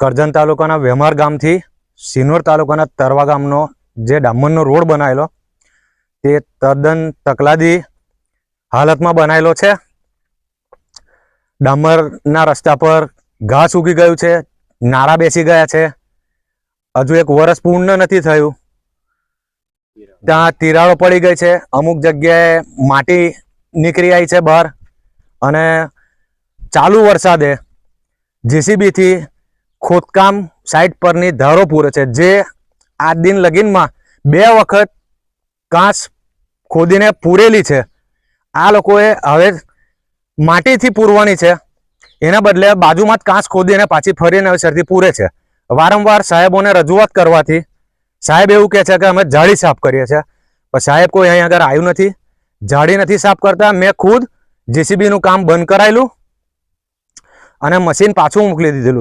કરજણ તાલુકાના વેમાર ગામથી સિનોર તાલુકાના તરવા ગામનો જે ડામરનો રોડ બનાવેલો, તે તદ્દન તકલાદી હાલતમાં બનાવેલો છે. ડામરના રસ્તા પર ઘાસ ઉગી ગયું છે, નાળા બેસી ગયા છે. હજુ એક વર્ષ પૂર્ણ નથી થયું. ત્યાં તિરાડો પડી ગઈ છે, અમુક જગ્યાએ માટી નીકળી આવી છે બહાર અને ચાલુ વરસાદે જેસીબીથી ખોદકામ સાઇટ પરની ધારો પૂરે છે. જે આ દિન લગીનમાં બે વખત કાંસ ખોદીને પૂરેલી છે. આ લોકોએ હવે માટીથી પૂરવાની છે. એના બદલે બાજુમાં જ કાંસ ખોદીને પાછી ફરી નવેસરથી પૂરે છે. વારંવાર સાહેબોને રજૂઆત કરવાથી સાહેબ એવું કહે છે કે અમે જાળી સાફ કરીએ છીએ. પણ સાહેબ કોઈ અહીં આગળ આવ્યું નથી. જાળી નથી સાફ કરતા. મેં ખુદ જેસીબીનું કામ બંધ કરાયેલું અને મશીન પાછું મોકલી દીધેલું.